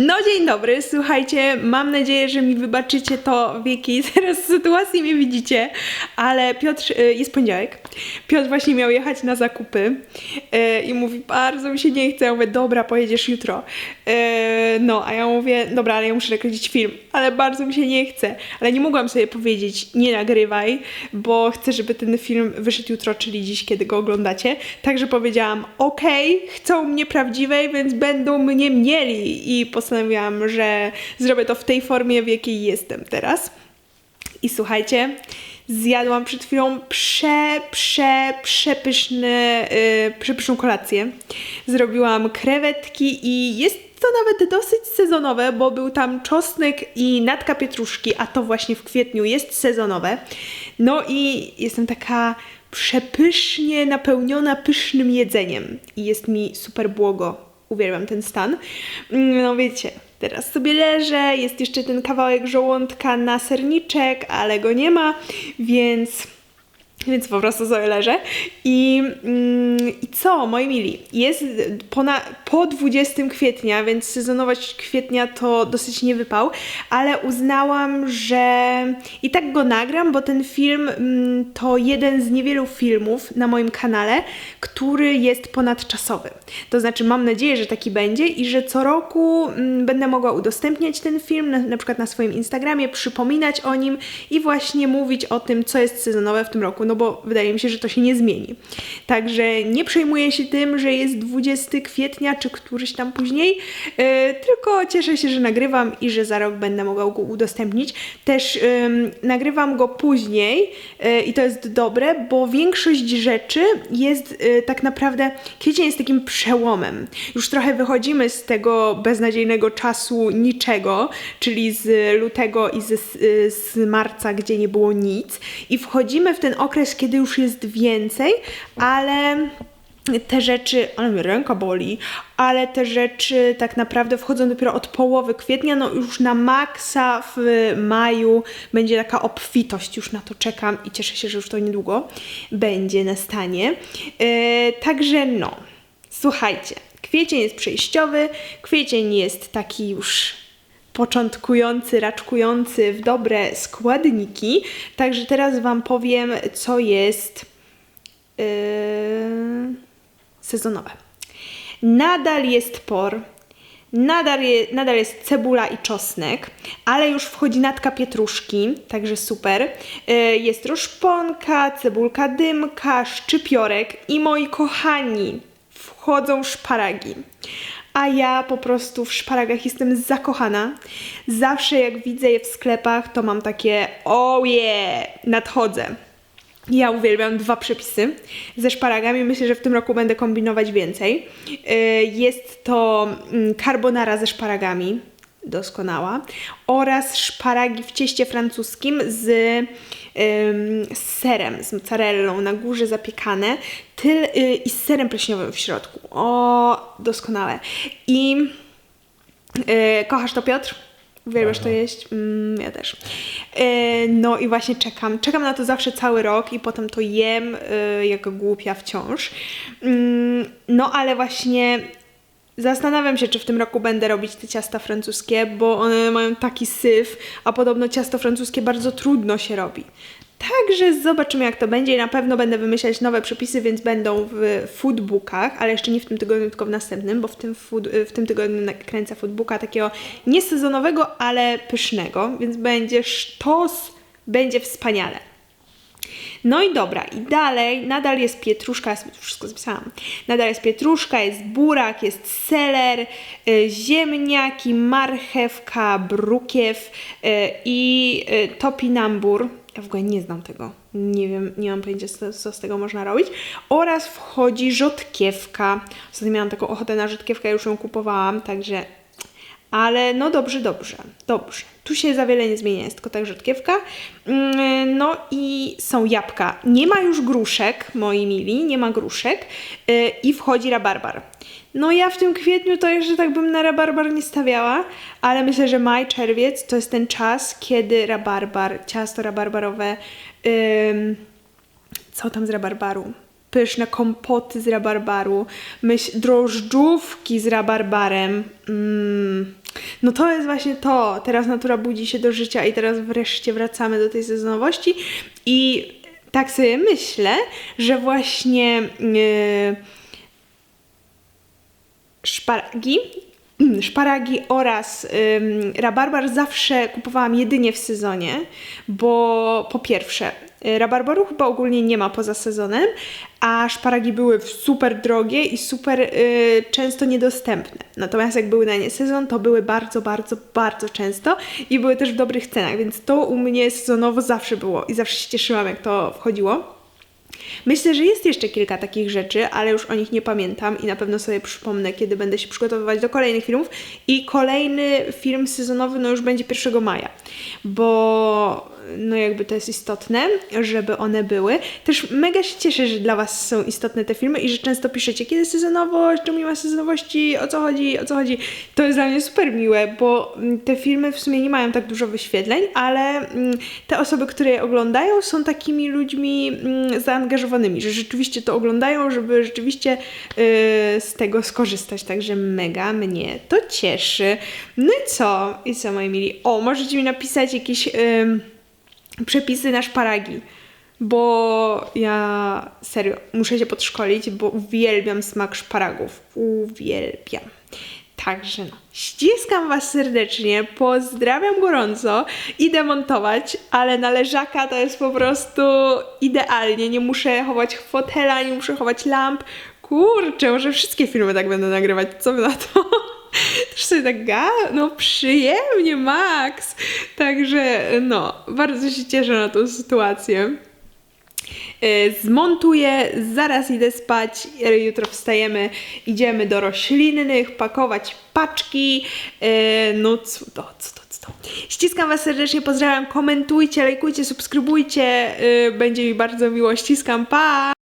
No dzień dobry, słuchajcie, mam nadzieję, że mi wybaczycie to, w jakiej teraz sytuacji mnie widzicie, ale Piotr, y, jest poniedziałek, Piotr właśnie miał jechać na zakupy y, i mówi, bardzo mi się nie chce, ja mówię, dobra, pojedziesz jutro. Y, No, a ja mówię, dobra, ale ja muszę nakręcić film, ale bardzo mi się nie chce, ale nie mogłam sobie powiedzieć, nie nagrywaj, bo chcę, żeby ten film wyszedł jutro, czyli dziś, kiedy go oglądacie, także powiedziałam, okej, chcą mnie prawdziwej, więc będą mnie mieli. I postanowiłam, że zrobię to w tej formie, w jakiej jestem teraz. I słuchajcie, zjadłam przed chwilą prze, prze, przepyszny, yy, przepyszną kolację. Zrobiłam krewetki i jest to nawet dosyć sezonowe, bo był tam czosnek i natka pietruszki, a to właśnie w kwietniu jest sezonowe. No i jestem taka przepysznie napełniona pysznym jedzeniem i jest mi super błogo. Uwielbiam ten stan. No wiecie, teraz sobie leżę, jest jeszcze ten kawałek żołądka na serniczek, ale go nie ma, więc więc po prostu sobie leżę. I, mm, I co, moi mili? Jest po, na, po 20 kwietnia, więc sezonować kwietnia to dosyć nie wypał, ale uznałam, że i tak go nagram, bo ten film mm, to jeden z niewielu filmów na moim kanale, który jest ponadczasowy. To znaczy, mam nadzieję, że taki będzie i że co roku mm, będę mogła udostępniać ten film, na, na przykład na swoim Instagramie, przypominać o nim i właśnie mówić o tym, co jest sezonowe w tym roku, no bo wydaje mi się, że to się nie zmieni. Także nie przejmuję się tym, że jest 20 kwietnia czy któryś tam później, yy, tylko cieszę się, że nagrywam i że za rok będę mogła go udostępnić. Też ym, nagrywam go później yy, i to jest dobre, bo większość rzeczy jest yy, tak naprawdę, kwiecień jest takim przełomem. Już trochę wychodzimy z tego beznadziejnego czasu niczego, czyli z lutego i z, z marca, gdzie nie było nic i wchodzimy w ten okres, kiedy już jest więcej, ale te rzeczy, ale mnie ręka boli, ale te rzeczy tak naprawdę wchodzą dopiero od połowy kwietnia, no już na maksa w maju będzie taka obfitość, już na to czekam i cieszę się, że już to niedługo będzie na stanie. Yy, także no, słuchajcie, kwiecień jest przejściowy, kwiecień jest taki już początkujący, raczkujący w dobre składniki. Także teraz Wam powiem, co jest yy, sezonowe. Nadal jest por, nadal, je, nadal jest cebula i czosnek, ale już wchodzi natka pietruszki, także super. Yy, jest roszponka, cebulka dymka, szczypiorek i moi kochani, wchodzą szparagi a ja po prostu w szparagach jestem zakochana. Zawsze jak widzę je w sklepach, to mam takie oh yeah, nadchodzę. Ja uwielbiam dwa przepisy ze szparagami. Myślę, że w tym roku będę kombinować więcej. Yy, Jest to mm, carbonara ze szparagami, doskonała, oraz szparagi w cieście francuskim z, z serem, z mozzarellą na górze zapiekane tyl, y, i z serem pleśniowym w środku. O, doskonałe. I y, kochasz to, Piotr? Uwielbiasz to jeść? Mm, ja też. Y, no i właśnie czekam. Czekam na to zawsze cały rok i potem to jem y, jak głupia wciąż. Mm, no ale właśnie Zastanawiam się, czy w tym roku będę robić te ciasta francuskie, bo one mają taki syf, a podobno ciasto francuskie bardzo trudno się robi. Także zobaczymy, jak to będzie. Na pewno będę wymyślać nowe przepisy, więc będą w foodbookach, ale jeszcze nie w tym tygodniu, tylko w następnym, bo w tym, food, w tym tygodniu nakręcę foodbooka takiego niesezonowego, ale pysznego, więc będzie sztos, będzie wspaniale. No i dobra, i dalej, nadal jest pietruszka, ja sobie tu wszystko zapisałam. Nadal jest pietruszka, jest burak, jest seler, y, ziemniaki, marchewka, brukiew y, i y, topinambur. Ja w ogóle nie znam tego. Nie wiem, nie mam pojęcia, co, co z tego można robić. Oraz wchodzi rzodkiewka. Ostatnio miałam taką ochotę na rzodkiewkę, już ją kupowałam, także ale no dobrze, dobrze, dobrze. Tu się za wiele nie zmienia, jest tylko tak rzodkiewka. Mm, No i są jabłka. Nie ma już gruszek, moi mili, nie ma gruszek. Yy, I wchodzi rabarbar. No ja w tym kwietniu to jeszcze tak bym na rabarbar nie stawiała, ale myślę, że maj, czerwiec to jest ten czas, kiedy rabarbar, ciasto rabarbarowe, ym, co tam z rabarbaru? Pyszne kompoty z rabarbaru, myśl, drożdżówki z rabarbarem. Mm. No to jest właśnie to. Teraz natura budzi się do życia i teraz wreszcie wracamy do tej sezonowości. I tak sobie myślę, że właśnie yy, szparagi, szparagi oraz ym, rabarbar zawsze kupowałam jedynie w sezonie, bo po pierwsze, y, rabarbaru chyba ogólnie nie ma poza sezonem, a szparagi były super drogie i super y, często niedostępne. Natomiast jak były na nie sezon, to były bardzo, bardzo, bardzo często i były też w dobrych cenach, więc to u mnie sezonowo zawsze było i zawsze się cieszyłam, jak to wchodziło. Myślę, że jest jeszcze kilka takich rzeczy, ale już o nich nie pamiętam i na pewno sobie przypomnę, kiedy będę się przygotowywać do kolejnych filmów. I kolejny film sezonowy no już będzie 1 maja, bo no jakby to jest istotne, żeby one były. Też mega się cieszę, że dla Was są istotne te filmy i że często piszecie, kiedy sezonowość, czemu nie ma sezonowości, o co chodzi, o co chodzi. To jest dla mnie super miłe, bo mm, te filmy w sumie nie mają tak dużo wyświetleń, ale mm, te osoby, które je oglądają, są takimi ludźmi mm, zaangażowanymi, że rzeczywiście to oglądają, żeby rzeczywiście yy, z tego skorzystać. Także mega mnie to cieszy. No i co? I co, moi mili? O, możecie mi napisać jakieś. Yy, przepisy na szparagi. Bo ja serio muszę się podszkolić, bo uwielbiam smak szparagów. Uwielbiam. Także no, ściskam Was serdecznie, pozdrawiam gorąco, idę montować, ale na leżaka to jest po prostu idealnie. Nie muszę chować fotela, nie muszę chować lamp. Kurczę, może wszystkie filmy tak będę nagrywać, co na to? Sobie tak ga, no przyjemnie, Max. Także no, bardzo się cieszę na tą sytuację. E, Zmontuję, zaraz idę spać, e, jutro wstajemy, idziemy do roślinnych, pakować paczki, E, no cudo, cudo, cudo. Ściskam Was serdecznie, pozdrawiam, komentujcie, lajkujcie, subskrybujcie, będzie mi bardzo miło, ściskam, pa!